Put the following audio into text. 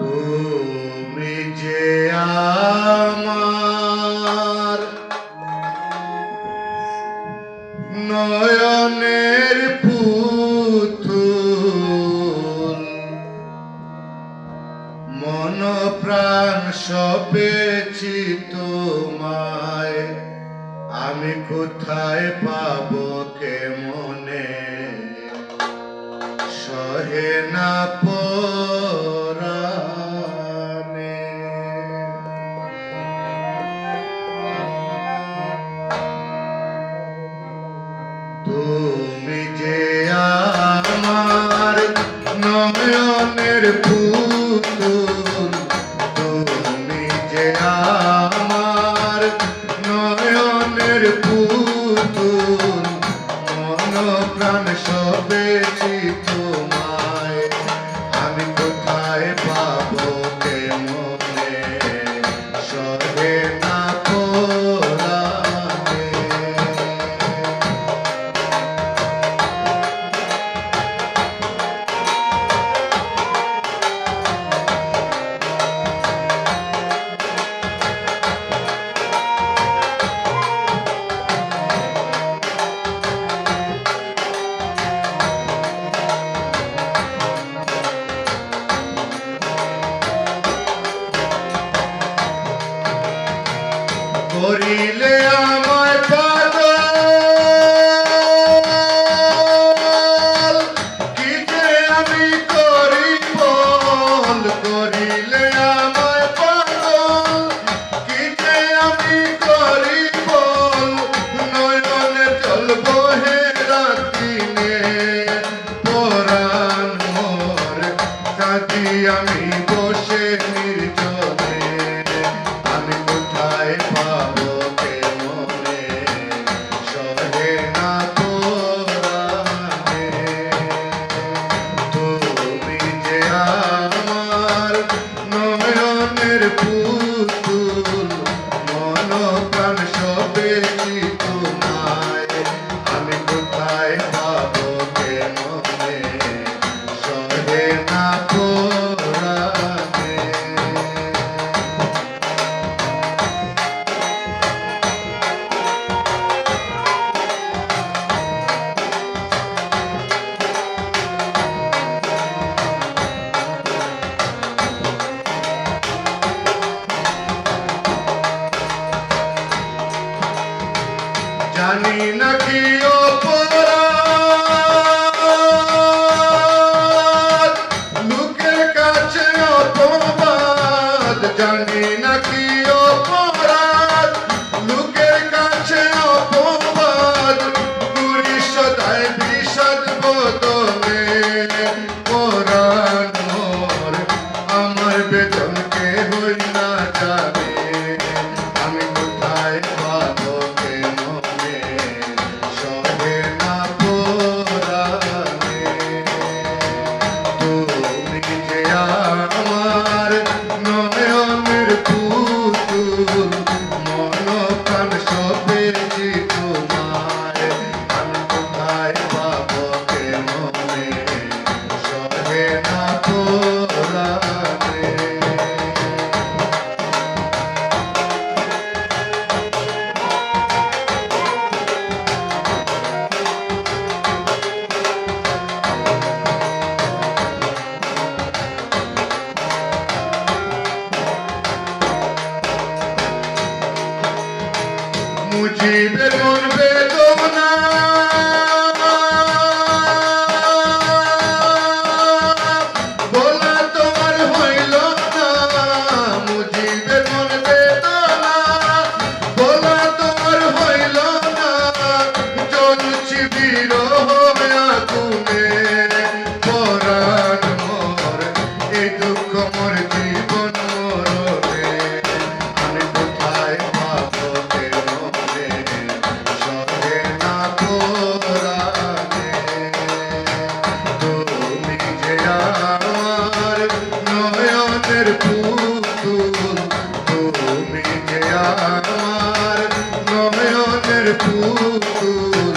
তুমি নয়নের পুতুল তোমায়। আমি কোথায় মনে সহে না নয়নের ফুল তুমি যে আ le. জানি না কি মুজিবে মন বেদনা। Thank you.